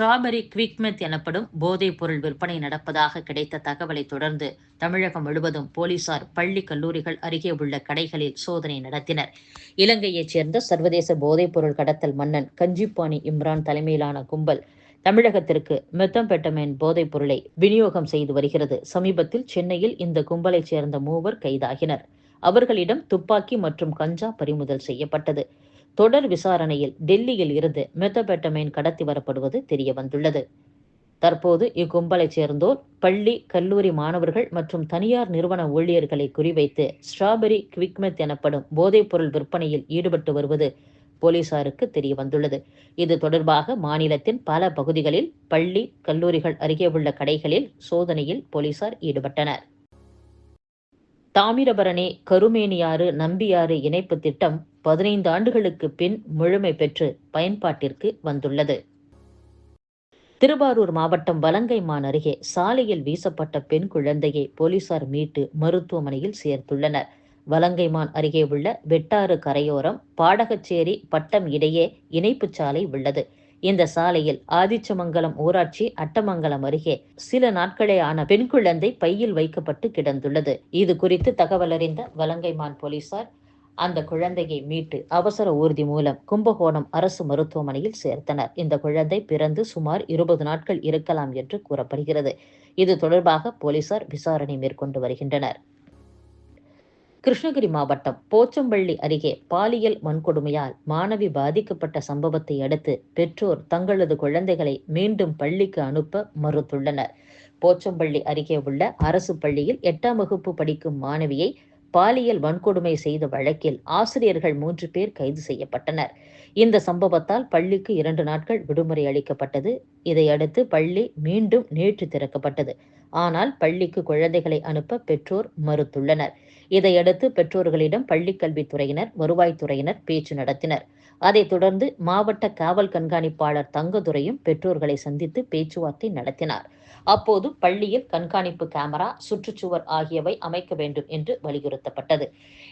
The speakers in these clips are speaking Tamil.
ஸ்ட்ராபெரி குவிக்மெத் எனப்படும் போதைப் பொருள் விற்பனை நடப்பதாக கிடைத்த தகவலை தொடர்ந்து தமிழகம் முழுவதும் போலீசார் பள்ளி கல்லூரிகள் அருகே உள்ள கடைகளில் சோதனை நடத்தினர். இலங்கையைச் சேர்ந்த சர்வதேச போதைப் பொருள் கடத்தல் மன்னன் கஞ்சிப்பாணி இம்ரான் தலைமையிலான கும்பல் தமிழகத்திற்கு மெத்தம்பெட்டமைன் போதைப் பொருளை விநியோகம் செய்து வருகிறது. சமீபத்தில் சென்னையில் இந்த கும்பலைச் சேர்ந்த மூவர் கைதாகினர். அவர்களிடம் துப்பாக்கி மற்றும் கஞ்சா பறிமுதல் செய்யப்பட்டது. தொடர் விசாரணையில் டெல்லியில் இருந்து மெத்தபெட்டமைன் கடத்தி வரப்படுவது தெரிய வந்துள்ளது தற்போது இக்கும்பலைச் சேர்ந்தோர் பள்ளி கல்லூரி மாணவர்கள் மற்றும் தனியார் நிறுவன ஊழியர்களை குறிவைத்து ஸ்ட்ராபெரி குவிக்மெத் எனப்படும் போதைப்பொருள் விற்பனையில் ஈடுபட்டு வருவது போலீசாருக்கு தெரிய வந்துள்ளது இது தொடர்பாக மாநிலத்தின் பல பகுதிகளில் பள்ளி கல்லூரிகள் அருகே உள்ள கடைகளில் சோதனையில் போலீசார் ஈடுபட்டனர். தாமிரபரணி கருமேனியாறு நம்பியாறு இணைப்பு திட்டம் பதினைந்து ஆண்டுகளுக்கு பின் முழுமை பெற்று பயன்பாட்டிற்கு வந்துள்ளது. திருவாரூர் மாவட்டம் வலங்கைமான் அருகே சாலையில் வீசப்பட்ட பெண் குழந்தையை போலீசார் மீட்டு மருத்துவமனையில் சேர்த்துள்ளனர். வலங்கைமான் அருகே உள்ள வெட்டாறு கரையோரம் பாடகச்சேரி பட்டம் இடையே இணைப்புச் சாலை உள்ளது. இந்த சாலையில் ஆதிச்சமங்கலம் ஊராட்சி அட்டமங்கலம் அருகே சில நாட்களே ஆன பெண் குழந்தை பையில் வைக்கப்பட்டு கிடந்துள்ளது. இது குறித்து தகவல் அறிந்த வலங்கைமான் போலீசார் அந்த குழந்தையை மீட்டு அவசர ஊர்தி மூலம் கும்பகோணம் அரசு மருத்துவமனையில் சேர்த்தனர். இந்த குழந்தை பிறந்து சுமார் இருபது நாட்கள் இருக்கலாம் என்று கூறப்படுகிறது. இது தொடர்பாக போலீசார் விசாரணை மேற்கொண்டு வருகின்றனர். கிருஷ்ணகிரி மாவட்டம் போச்சம்பள்ளி அருகே பாலியல் வன்கொடுமையால் மாணவி பாதிக்கப்பட்ட சம்பவத்தை அடுத்து பெற்றோர் தங்களது குழந்தைகளை மீண்டும் பள்ளிக்கு அனுப்ப மறுத்துள்ளனர். போச்சம்பள்ளி அருகே உள்ள அரசு பள்ளியில் எட்டாம் வகுப்பு படிக்கும் மாணவியை பாலியல் வன்கொடுமை செய்த வழக்கில் ஆசிரியர்கள் மூன்று பேர் கைது செய்யப்பட்டனர். இந்த சம்பவத்தால் பள்ளிக்கு இரண்டு நாட்கள் விடுமுறை அளிக்கப்பட்டது. இதையடுத்து பள்ளி மீண்டும் நேற்று திறக்கப்பட்டது. ஆனால் பள்ளிக்கு குழந்தைகளை அனுப்ப பெற்றோர் மறுத்துள்ளனர். இதையடுத்து பெற்றோர்களிடம் பள்ளிக்கல்வித்துறையினர் வருவாய்த்துறையினர் பேச்சு நடத்தினர். அதைத் தொடர்ந்து மாவட்ட காவல் கண்காணிப்பாளர் தங்கதுரையும் பெற்றோர்களை சந்தித்து பேச்சுவார்த்தை நடத்தினார். அப்போது பள்ளியில் கண்காணிப்பு கேமரா சுற்றுச்சுவர் ஆகியவை அமைக்க வேண்டும் என்று வலியுறுத்தப்பட்டது.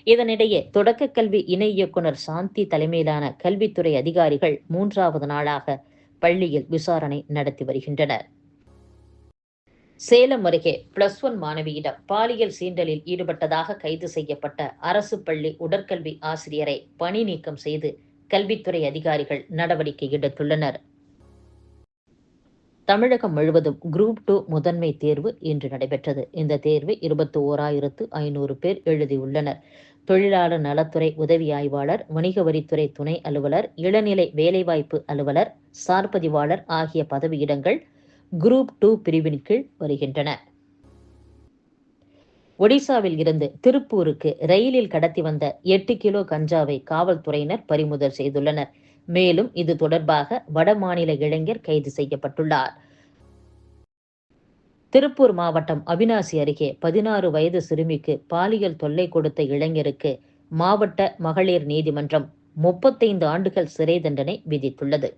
இதனிடையே தொடக்க கல்வி இணை இயக்குனர் சாந்தி தலைமையிலான கல்வித்துறை அதிகாரிகள் மூன்றாவது நாளாக பள்ளியில் விசாரணை நடத்தி வருகின்றனர். சேலம் அருகே பிளஸ் ஒன் மாணவியிடம் பாலியல் சீண்டலில் ஈடுபட்டதாக கைது செய்யப்பட்ட அரசு பள்ளி உடற்கல்வி ஆசிரியரை பணி நீக்கம் செய்து கல்வித்துறை அதிகாரிகள் நடவடிக்கை எடுத்துள்ளனர். தமிழகம் முழுவதும் குரூப் டூ முதன்மை தேர்வு இன்று நடைபெற்றது. இந்த தேர்வை இருபத்தி ஓராயிரத்து ஐநூறு பேர் எழுதியுள்ளனர். தொழிலாளர் நலத்துறை உதவி ஆய்வாளர் வணிக வரித்துறை துணை அலுவலர் இளநிலை வேலைவாய்ப்பு அலுவலர் சார்பதிவாளர் ஆகிய பதவியிடங்கள் குரூப் டூ பிரிவின் கீழ் வருகின்றன. ஒடிசாவில் இருந்து திருப்பூருக்கு ரயிலில் கடத்தி வந்த எட்டு கிலோ கஞ்சாவை காவல்துறையினர் பறிமுதல் செய்துள்ளனர். மேலும் இது தொடர்பாக வடமாநில இளைஞர் கைது செய்யப்பட்டுள்ளார். திருப்பூர் மாவட்டம் அவினாசி அருகே பதினாறு வயது சிறுமிக்கு பாலியல் தொல்லை கொடுத்த இளைஞருக்கு மாவட்ட மகளிர் நீதிமன்றம் முப்பத்தைந்து ஆண்டுகள் சிறை தண்டனை விதித்துள்ளது.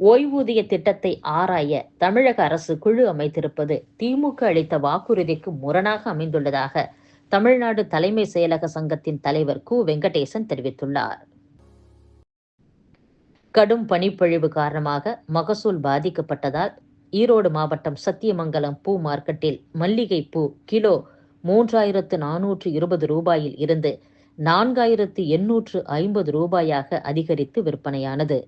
ஓய்வூதிய திட்டத்தை ஆராய தமிழக அரசு குழு அமைத்திருப்பது திமுக அளித்த வாக்குறுதிக்கு முரணாக அமைந்துள்ளதாக தமிழ்நாடு தலைமை செயலக சங்கத்தின் தலைவர் கு. வெங்கடேசன் தெரிவித்துள்ளார். கடும் பனிப்பொழிவு காரணமாக மகசூல் பாதிக்கப்பட்டதால் ஈரோடு மாவட்டம் சத்தியமங்கலம் பூ மார்க்கெட்டில் மல்லிகை பூ கிலோ மூன்றாயிரத்து நானூற்று இருபது ரூபாயில் இருந்து நான்காயிரத்து எண்ணூற்று ஐம்பது ரூபாயாக அதிகரித்து விற்பனையானது.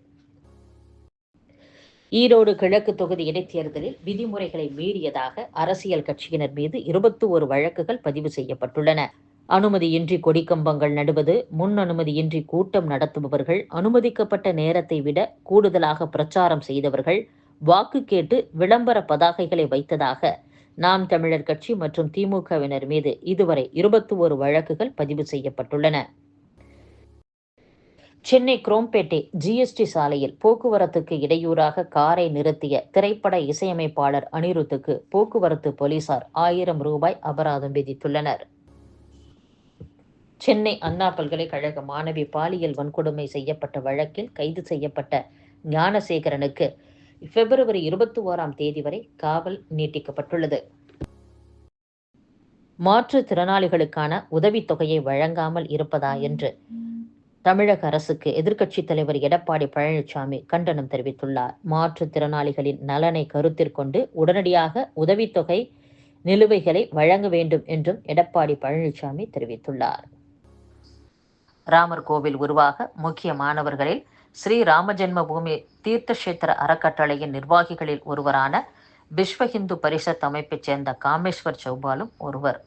ஈரோடு கிழக்கு தொகுதி இடைத்தேர்தலில் விதிமுறைகளை மீறியதாக அரசியல் கட்சியினர் மீது இருபத்தி ஒரு வழக்குகள் பதிவு செய்யப்பட்டுள்ளன. அனுமதியின்றி கொடிக்கம்பங்கள் நடுவது முன் அனுமதியின்றி கூட்டம் நடத்துபவர்கள் அனுமதிக்கப்பட்ட நேரத்தை விட கூடுதலாக பிரச்சாரம் செய்தவர்கள் வாக்கு கேட்டு விளம்பர பதாகைகளை வைத்ததாக நாம் தமிழர் கட்சி மற்றும் திமுகவினர் மீது இதுவரை இருபத்தி ஒரு வழக்குகள் பதிவு செய்யப்பட்டுள்ளன. சென்னை குரோம்பேட்டை ஜிஎஸ்டி சாலையில் போக்குவரத்துக்கு இடையூறாக காரை நிறுத்திய திரைப்பட இசையமைப்பாளர் அனிருத்துக்கு போக்குவரத்து போலீசார் ஆயிரம் ரூபாய் அபராதம் விதித்துள்ளனர். சென்னை அண்ணா பல்கலைக்கழக மாணவி பாலியல் வன்கொடுமை செய்யப்பட்ட வழக்கில் கைது செய்யப்பட்ட ஞானசேகரனுக்கு பிப்ரவரி இருபத்தி ஓராம் தேதி வரை காவல் நீட்டிக்கப்பட்டுள்ளது. மாற்றுத்திறனாளிகளுக்கான உதவித்தொகையை வழங்காமல் இருப்பதா என்று தமிழக அரசுக்கு எதிர்க்கட்சித் தலைவர் எடப்பாடி பழனிசாமி கண்டனம் தெரிவித்துள்ளார். மாற்றுத்திறனாளிகளின் நலனை கருத்தில் கொண்டு உடனடியாக உதவித்தொகை நிலுவைகளை வழங்க வேண்டும் என்றும் எடப்பாடி பழனிசாமி தெரிவித்துள்ளார். ராமர் கோவில் உருவாக முக்கிய மாணவர்களில் ஸ்ரீ ராமஜென்ம பூமி தீர்த்தக்ஷேத்திர அறக்கட்டளையின் நிர்வாகிகளில் ஒருவரான விஸ்வ ஹிந்து பரிஷத் அமைப்பைச் சேர்ந்த காமேஸ்வர் சௌபாலும் ஒருவர்.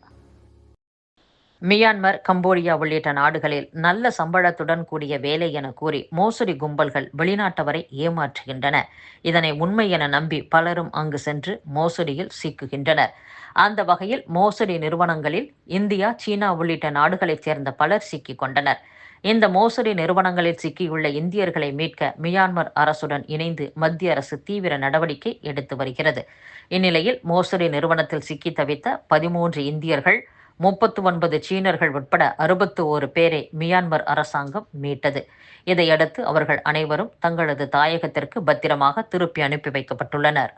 மியான்மர் கம்போடியா உள்ளிட்ட நாடுகளில் நல்ல சம்பளத்துடன் கூடிய வேலை என கூறி மோசடி கும்பல்கள் வெளிநாட்டவரை ஏமாற்றுகின்றன. இதனை உண்மை என நம்பி பலரும் அங்கு சென்று மோசடியில் சிக்குகின்றனர். அந்த வகையில் மோசடி நிறுவனங்களில் இந்தியா சீனா உள்ளிட்ட நாடுகளைச் சேர்ந்த பலர் சிக்கிக் கொண்டனர். இந்த மோசடி நிறுவனங்களில் சிக்கியுள்ள இந்தியர்களை மீட்க மியான்மர் அரசுடன் இணைந்து மத்திய அரசு தீவிர நடவடிக்கை எடுத்து வருகிறது. இந்நிலையில் மோசடி நிறுவனத்தில் சிக்கி தவித்த பதிமூன்று இந்தியர்கள் முப்பத்து ஒன்பது சீனர்கள் உட்பட அறுபத்து ஓரு பேரை மியான்மர் அரசாங்கம் மீட்டது. இதையடுத்து அவர்கள் அனைவரும் தங்களது தாயகத்திற்கு பத்திரமாக திருப்பி அனுப்பி வைக்கப்பட்டுள்ளனர்.